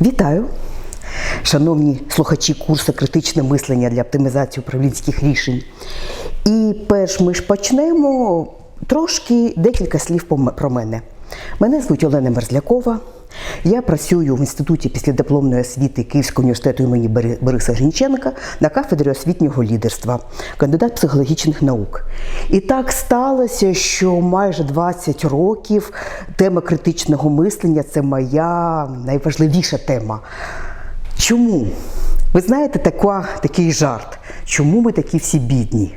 Вітаю! Шановні слухачі курсу критичне мислення для оптимізації управлінських рішень. І перш ми ж почнемо трошки декілька слів про мене. Мене звуть Олена Мерзлякова. Я працюю в інституті післядипломної освіти Київського університету імені Бориса Грінченка на кафедрі освітнього лідерства, кандидат психологічних наук. І так сталося, що майже 20 років тема критичного мислення це моя найважливіша тема. Чому? Ви знаєте, така, такий жарт. Чому ми такі всі бідні?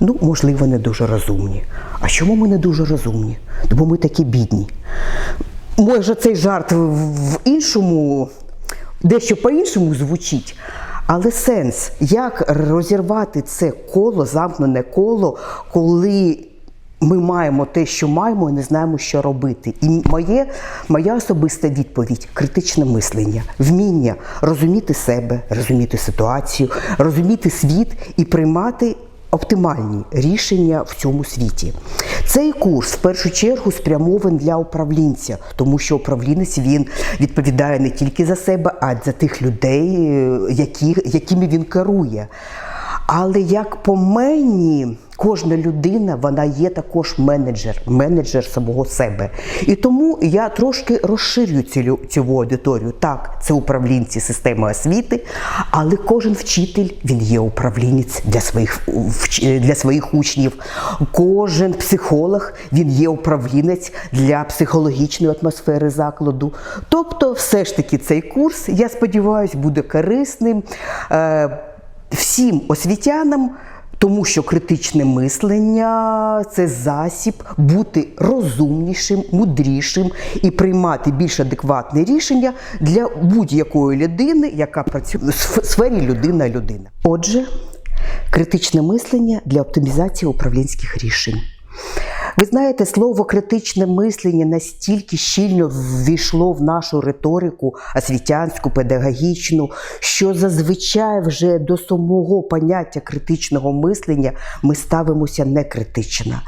Ну, можливо, не дуже розумні. А чому ми не дуже розумні? Бо ми такі бідні. Може, цей жарт в іншому, дещо по-іншому звучить. Але сенс, як розірвати це коло, замкнене коло, коли ми маємо те, що маємо, і не знаємо, що робити. І моє, моя особиста відповідь критичне мислення, вміння розуміти себе, розуміти ситуацію, розуміти світ і приймати оптимальні рішення в цьому світі. Цей курс в першу чергу спрямований для управлінця, тому що управлінець він відповідає не тільки за себе, а й за тих людей, е, які, якими він керує. Але як по мені, кожна людина вона є також менеджер, менеджер самого себе. І тому я трошки розширюю цю, цю аудиторію. Так, це управлінці системи освіти, але кожен вчитель він є управлінець для своїх, для своїх учнів. Кожен психолог він є управлінець для психологічної атмосфери закладу. Тобто, все ж таки, цей курс, я сподіваюся, буде корисним. Е, всім освітянам, тому що критичне мислення це засіб бути розумнішим, мудрішим і приймати більш адекватне рішення для будь-якої людини, яка працює в сфері людина-людина. Отже, критичне мислення для оптимізації управлінських рішень. Ви знаєте, слово критичне мислення настільки щільно ввійшло в нашу риторику освітянську, педагогічну, що зазвичай вже до самого поняття критичного мислення ми ставимося некритично.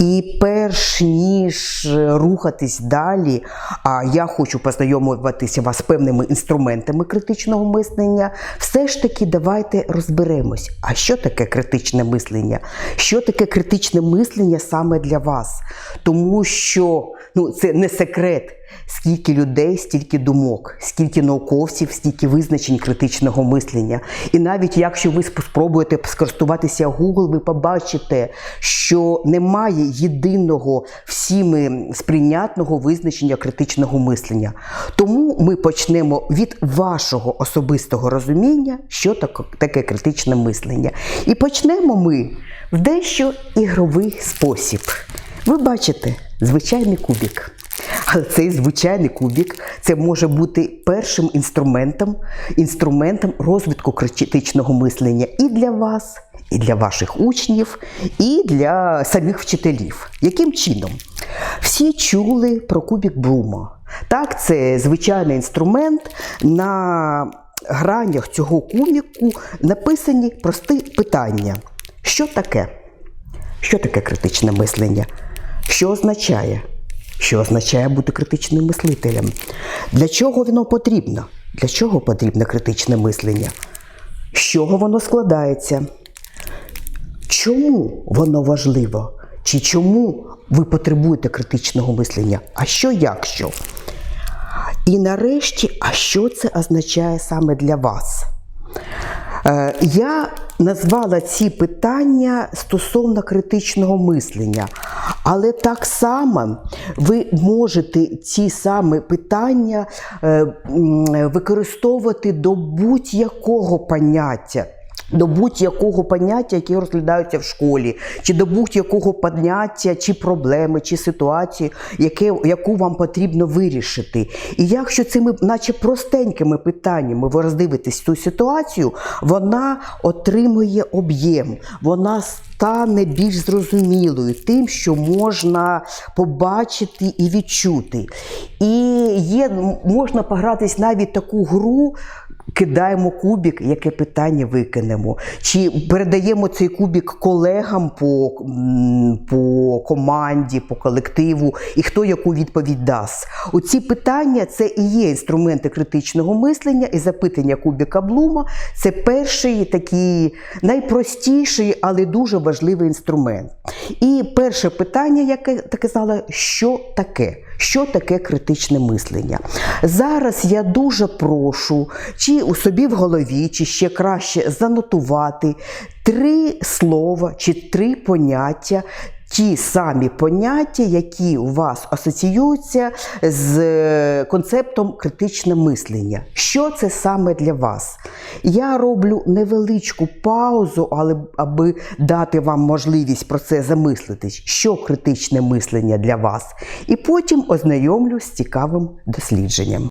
І перш ніж рухатись далі, а я хочу познайомитися вас з певними інструментами критичного мислення, все ж таки давайте розберемось, а що таке критичне мислення? Що таке критичне мислення саме для вас? Тому що ну, це не секрет. Скільки людей, стільки думок, скільки науковців, стільки визначень критичного мислення. І навіть якщо ви спробуєте скористуватися Google, ви побачите, що немає єдиного всіми сприйнятного визначення критичного мислення. Тому ми почнемо від вашого особистого розуміння, що таке, критичне мислення. І почнемо ми в дещо ігровий спосіб. Ви бачите звичайний кубик. Але цей звичайний кубик це може бути першим інструментом, інструментом розвитку критичного мислення і для вас, і для ваших учнів, і для самих вчителів. Яким чином? Всі чули про кубик Брума. Так, це звичайний інструмент. На гранях цього кубику написані прості питання. Що таке? Що таке критичне мислення? Що означає? Що означає бути критичним мислителем? Для чого воно потрібно? Для чого потрібне критичне мислення? З чого воно складається? Чому воно важливо? Чи чому ви потребуєте критичного мислення? А що якщо? І нарешті, а що це означає саме для вас? Е, Я назвала ці питання стосовно критичного мислення, але так само ви можете ці саме питання е, використовувати до будь-якого поняття. До будь-якого поняття, яке розглядаються в школі, чи до будь-якого поняття, чи проблеми, чи ситуації, яке, яку вам потрібно вирішити. І якщо цими, наче простенькими питаннями, ви роздивитесь цю ситуацію, вона отримує об'єм, вона стане більш зрозумілою тим, що можна побачити і відчути. І є, можна погратись навіть таку гру кидаємо кубик, яке питання викинемо, чи передаємо цей кубик колегам по, по команді, по колективу, і хто яку відповідь дасть. Оці питання це і є інструменти критичного мислення, і запитання кубіка Блума це перший такий найпростіший, але дуже важливий інструмент. І перше питання, яке ти казала, що таке? Що таке критичне мислення? Зараз я дуже прошу, чи у собі в голові, чи ще краще занотувати три слова чи три поняття. Ті самі поняття, які у вас асоціюються з е, концептом критичне мислення. Що це саме для вас? Я роблю невеличку паузу, але аби дати вам можливість про це замислитись, що критичне мислення для вас, і потім ознайомлю з цікавим дослідженням.